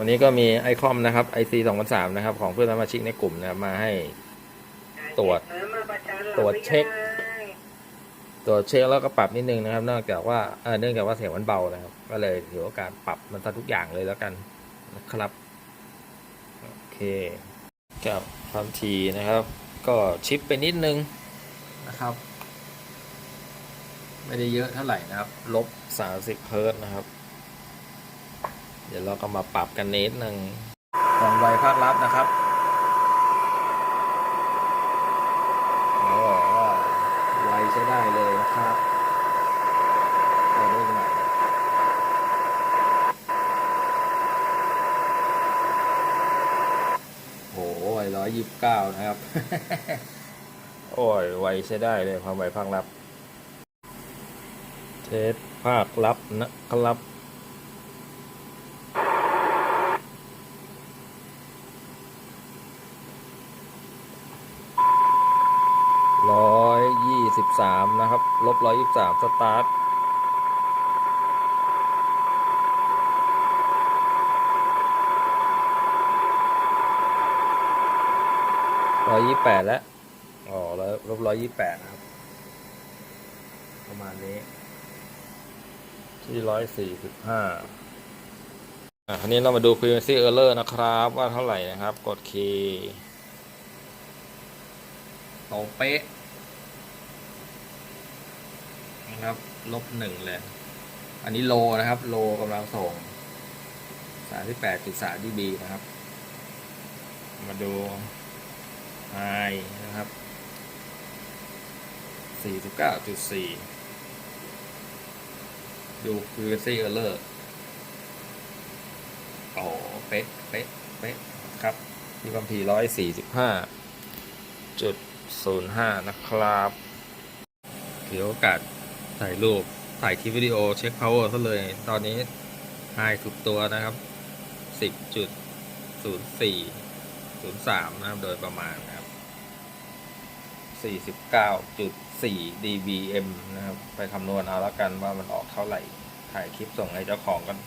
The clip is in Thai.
วันนี้ก็มีไอคอมนะครับ IC 2003นะครับ ของเพื่อนสมาชิกในกลุ่มนะครับมาให้ตรวจตรวจเช็ค ตรวจเช็คแล้วก็ปรับนิดนึงนะครับเนื่องจากว่าเนื่องจากว่าเสียงมันเบานะครับ ก็เลยถือโอกาสปรับมันซะทุกอย่างเลยแล้วกันนะครับโอเคกับความถี่นะครับ ก็ชิปไปนิดนึงนะครับ ไม่ได้เยอะเท่าไหร่นะครับ ลบ30เฮิร์ตนะครับ เดี๋ยวเราก็มาปรับกันนิดนึงความไวภาคลับนะครับเขาบอกว่าไวใช้ได้เลยนะครับเอาเรื่องใหม่โอ้โหร้อยยี่สิบเก้านะครับ โอ้ย ไวใช้ได้เลยความไวภาคลับ เทสภาคลับนะครับ 123 นะครับ ลบ 123 สตาร์ทร้อยยี่แปดแล้ว อ๋อแล้วลบร้อยยี่แปดนะครับ ประมาณนี้ ที่ร้อยสี่สิบห้าอะคันนี้เรามาดู frequency error นะครับ ว่าเท่าไหร่นะครับ กดคีตรงเป๊ะ ครับลบหนึ่งเลย อันนี้โลนะครับ โลกำลังส่งสามที่แปดจุดสามดีบีนะครับ มาดูไฮนะครับสี่สิบเก้าจุดสี่ดู frequency error โอ้เป๊ะเป๊ะเป๊ะครับที่ความถี่ร้อยสี่สิบห้าจุดศูนย์ห้านะครับถือโอกาส ถ่ายรูปถ่ายคลิปวิดีโอเช็ค power ซะเลย ตอนนี้ไฮสุดตัวนะครับ 10.04.03 นะครับ โดยประมาณนะครับ 49.4 dBm นะครับ ไปคำนวณเอาละกันว่ามันออกเท่าไหร่ ถ่ายคลิปส่งให้เจ้าของกัน